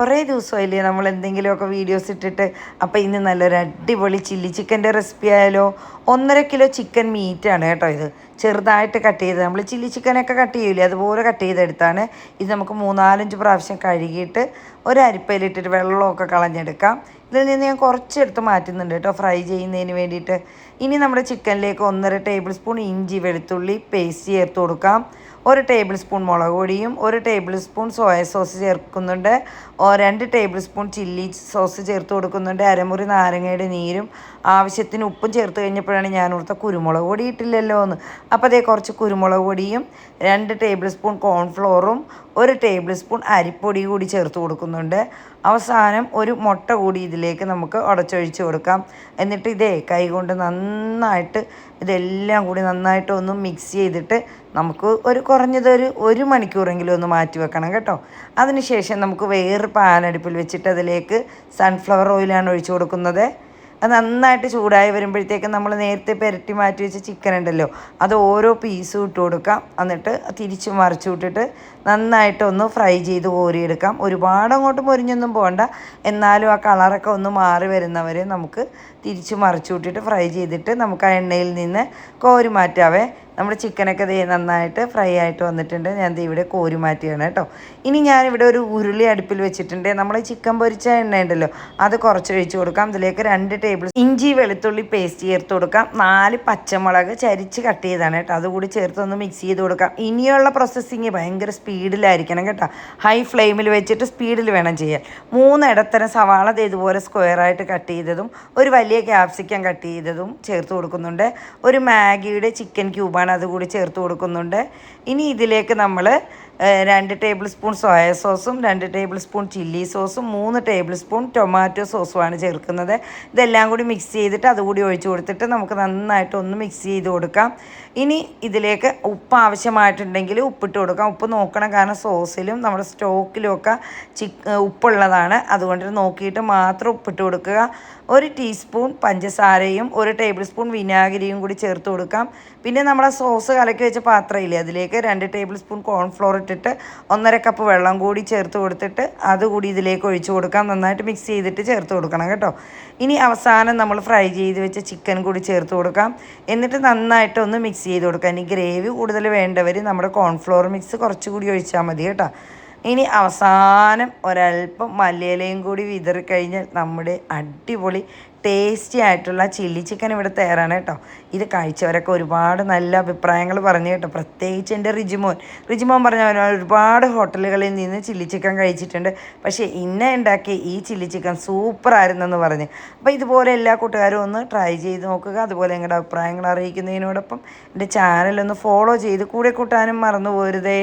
കുറേ ദിവസമായില്ലേ നമ്മൾ എന്തെങ്കിലുമൊക്കെ വീഡിയോസ് ഇട്ടിട്ട്. അപ്പോൾ ഇന്ന് നല്ലൊരു അടിപൊളി ചില്ലി ചിക്കന്റെ റെസിപ്പി ആയാലോ? ഒന്നര കിലോ ചിക്കൻ മീറ്റാണ് കേട്ടോ ഇത്. ചെറുതായിട്ട് കട്ട് ചെയ്ത് നമ്മൾ ചില്ലി ചിക്കനൊക്കെ കട്ട് ചെയ്യില്ലേ അതുപോലെ കട്ട് ചെയ്തെടുത്താണ്. ഇത് നമുക്ക് മൂന്നാലഞ്ച് പ്രാവശ്യം കഴുകിയിട്ട് ഒരു അരിപ്പയിലിട്ടിട്ട് വെള്ളമൊക്കെ കളഞ്ഞെടുക്കാം. ഇതിൽ നിന്ന് ഞാൻ കുറച്ചെടുത്ത് മാറ്റുന്നുണ്ട് കേട്ടോ ഫ്രൈ ചെയ്യുന്നതിന് വേണ്ടിയിട്ട്. ഇനി നമ്മുടെ ചിക്കനിലേക്ക് ഒന്നര ടേബിൾ സ്പൂൺ ഇഞ്ചി വെളുത്തുള്ളി പേസ്റ്റ് ചേർത്ത് കൊടുക്കാം. ഒരു ടേബിൾ സ്പൂൺ മുളക് പൊടിയും ഒരു ടേബിൾ സ്പൂൺ സോയ സോസ് ചേർക്കുന്നുണ്ട്. രണ്ട് ടേബിൾ സ്പൂൺ ചില്ലി സോസ് ചേർത്ത് കൊടുക്കുന്നുണ്ട്. അരമുറി നാരങ്ങയുടെ നീരും. ആവശ്യത്തിന് ഉപ്പും ചേർത്ത് കഴിഞ്ഞപ്പോഴാണ് ഞാൻ ഓർത്ത കുരുമുളക് പൊടി ഇട്ടില്ലല്ലോ എന്ന്. അപ്പോൾ അതേ കുറച്ച് കുരുമുളക് പൊടിയും രണ്ട് ടേബിൾ സ്പൂൺ കോൺഫ്ലോറും ഒരു ടേബിൾ സ്പൂൺ അരിപ്പൊടി കൂടി ചേർത്ത് കൊടുക്കുന്നുണ്ട്. അവസാനം ഒരു മുട്ട കൂടി ഇതിലേക്ക് നമുക്ക് ഉടച്ചൊഴിച്ച് കൊടുക്കാം. എന്നിട്ട് ഇതേ കൈകൊണ്ട് നന്നായിട്ട് ഇതെല്ലാം കൂടി നന്നായിട്ട് ഒന്ന് മിക്സ് ചെയ്തിട്ട് നമുക്ക് ഒരു കുറഞ്ഞത് ഒരു ഒരു മണിക്കൂറെങ്കിലും ഒന്ന് മാറ്റി വെക്കണം കേട്ടോ. അതിനുശേഷം നമുക്ക് വേറെ പാനടുപ്പിൽ വെച്ചിട്ട് അതിലേക്ക് സൺഫ്ലവർ ഓയിലാണ് ഒഴിച്ച് കൊടുക്കുന്നത്. അത് നന്നായിട്ട് ചൂടായി വരുമ്പോഴത്തേക്കും നമ്മൾ നേരത്തെ പെരട്ടി മാറ്റി വെച്ച ചിക്കൻ ഉണ്ടല്ലോ അത് ഓരോ പീസും ഇട്ട് കൊടുക്കാം. എന്നിട്ട് തിരിച്ച് മറിച്ചു വിട്ടിട്ട് നന്നായിട്ട് ഒന്ന് ഫ്രൈ ചെയ്ത് കോരിയെടുക്കാം. ഒരുപാട് അങ്ങോട്ട് പൊരിഞ്ഞൊന്നും പോകണ്ട. എന്നാലും ആ കളറൊക്കെ ഒന്ന് മാറി വരുന്നവരെ നമുക്ക് തിരിച്ച് മറിച്ചു വിട്ടിട്ട് ഫ്രൈ ചെയ്തിട്ട് നമുക്ക് ആ എണ്ണയിൽ നിന്ന് കോരി മാറ്റാവേ നമ്മുടെ ചിക്കനൊക്കെ ദേ നന്നായിട്ട് ഫ്രൈ ആയിട്ട് വന്നിട്ടുണ്ട്. ഞാൻ ദേ ഇവിടെ കോരി മാറ്റിയാണ് കേട്ടോ. ഇനി ഞാനിവിടെ ഒരു ഉരുളി അടുപ്പിൽ വെച്ചിട്ടുണ്ട്. നമ്മൾ ചിക്കൻ പൊരിച്ച എണ്ണ ഉണ്ടല്ലോ അത് കുറച്ച് ഒഴിച്ചു കൊടുക്കാം. അതിലേക്ക് രണ്ട് ടേബിൾ ഇഞ്ചി വെളുത്തുള്ളി പേസ്റ്റ് ചേർത്ത് കൊടുക്കാം. നാല് പച്ചമുളക് ചരിച്ച് കട്ട് ചെയ്താണ് കേട്ടോ. അതുകൂടി ചേർത്തൊന്ന് മിക്സ് ചെയ്ത് കൊടുക്കാം. ഇനിയുള്ള പ്രോസസ്സിങ് ഭയങ്കര സ്പീഡിലായിരിക്കണം കേട്ടോ. ഹൈ ഫ്ലെയിമിൽ വെച്ചിട്ട് സ്പീഡിൽ വേണം ചെയ്യാൻ. മൂന്ന് ഇടത്തരം സവാള ഇതുപോലെ സ്ക്വയറായിട്ട് കട്ട് ചെയ്തതും ഒരു വലിയ ക്യാപ്സിക്കം കട്ട് ചെയ്തതും ചേർത്ത് കൊടുക്കുന്നുണ്ട്. ഒരു മാഗിയുടെ ചിക്കൻ ക്യൂബാണ് അതുകൂടി ചേർത്ത് കൊടുക്കുന്നുണ്ട്. ഇനി ഇതിലേക്ക് നമ്മൾ രണ്ട് ടേബിൾ സ്പൂൺ സോയ സോസും രണ്ട് ടേബിൾ സ്പൂൺ ചില്ലി സോസും മൂന്ന് ടേബിൾ സ്പൂൺ ടൊമാറ്റോ സോസുമാണ് ചേർക്കുന്നത്. ഇതെല്ലാം കൂടി മിക്സ് ചെയ്തിട്ട് അതുകൂടി ഒഴിച്ചു കൊടുത്തിട്ട് നമുക്ക് നന്നായിട്ട് ഒന്ന് മിക്സ് ചെയ്ത് കൊടുക്കാം. ഇനി ഇതിലേക്ക് ഉപ്പ് ആവശ്യമായിട്ടുണ്ടെങ്കിൽ ഉപ്പിട്ട് കൊടുക്കാം. ഉപ്പ് നോക്കണം കാരണം സോസിലും നമ്മുടെ സ്റ്റോക്കിലും ഒക്കെ ചിക്ക് ഉപ്പുള്ളതാണ്. അതുകൊണ്ട് നോക്കിയിട്ട് മാത്രം ഉപ്പിട്ട് കൊടുക്കുക. ഒരു ടീസ്പൂൺ പഞ്ചസാരയും ഒരു ടേബിൾ സ്പൂൺ വിനാഗിരിയും കൂടി ചേർത്ത് കൊടുക്കാം. പിന്നെ നമ്മളെ സോസ് കലക്കി വെച്ച പാത്രമില്ലേ അതിലേക്ക് രണ്ട് ടേബിൾ സ്പൂൺ കോൺഫ്ലോർ ഇട്ടിട്ട് ഒന്നര കപ്പ് വെള്ളം കൂടി ചേർത്ത് കൊടുത്തിട്ട് അതുകൂടി ഇതിലേക്ക് ഒഴിച്ച് കൊടുക്കാം. നന്നായിട്ട് മിക്സ് ചെയ്തിട്ട് ചേർത്ത് കൊടുക്കണം കേട്ടോ. ഇനി അവസാനം നമ്മൾ ഫ്രൈ ചെയ്ത് വെച്ച ചിക്കൻ കൂടി ചേർത്ത് കൊടുക്കാം. എന്നിട്ട് നന്നായിട്ട് ഒന്ന് മിക്സ് ചെയ്ത് കൊടുക്കാം. ഇനി ഗ്രേവി കൂടുതൽ വേണ്ടവർ നമ്മുടെ കോൺഫ്ലോർ മിക്സ് കുറച്ചുകൂടി ഒഴിച്ചാൽ മതി കേട്ടോ. ഇനി അവസാനം ഒരല്പം മല്ലിയിലയും കൂടി വിതറിക്കഴിഞ്ഞാൽ നമ്മുടെ അടിപൊളി ടേസ്റ്റി ആയിട്ടുള്ള ചില്ലി ചിക്കൻ ഇവിടെ തയ്യാറാണ് കേട്ടോ. ഇത് കഴിച്ചവരൊക്കെ ഒരുപാട് നല്ല അഭിപ്രായങ്ങൾ പറഞ്ഞു കേട്ടോ. പ്രത്യേകിച്ച് എന്റെ റിജിമോൻ. റിജിമോൻ പറഞ്ഞ ഒരുപാട് ഹോട്ടലുകളിൽ നിന്ന് ചില്ലി ചിക്കൻ കഴിച്ചിട്ടുണ്ട്. പക്ഷേ ഇന്ന ഉണ്ടാക്കിയ ഈ ചില്ലി ചിക്കൻ സൂപ്പർ ആയിരുന്നെന്ന് പറഞ്ഞ്. അപ്പോൾ ഇതുപോലെ എല്ലാ കൂട്ടുകാരും ഒന്ന് ട്രൈ ചെയ്ത് നോക്കുക. അതുപോലെ നിങ്ങളുടെ അഭിപ്രായങ്ങൾ അറിയിക്കുന്നതിനോടൊപ്പം എന്റെ ചാനലൊന്ന് ഫോളോ ചെയ്ത് കൂടെ കൂട്ടാനും മറന്നു പോരുതേ.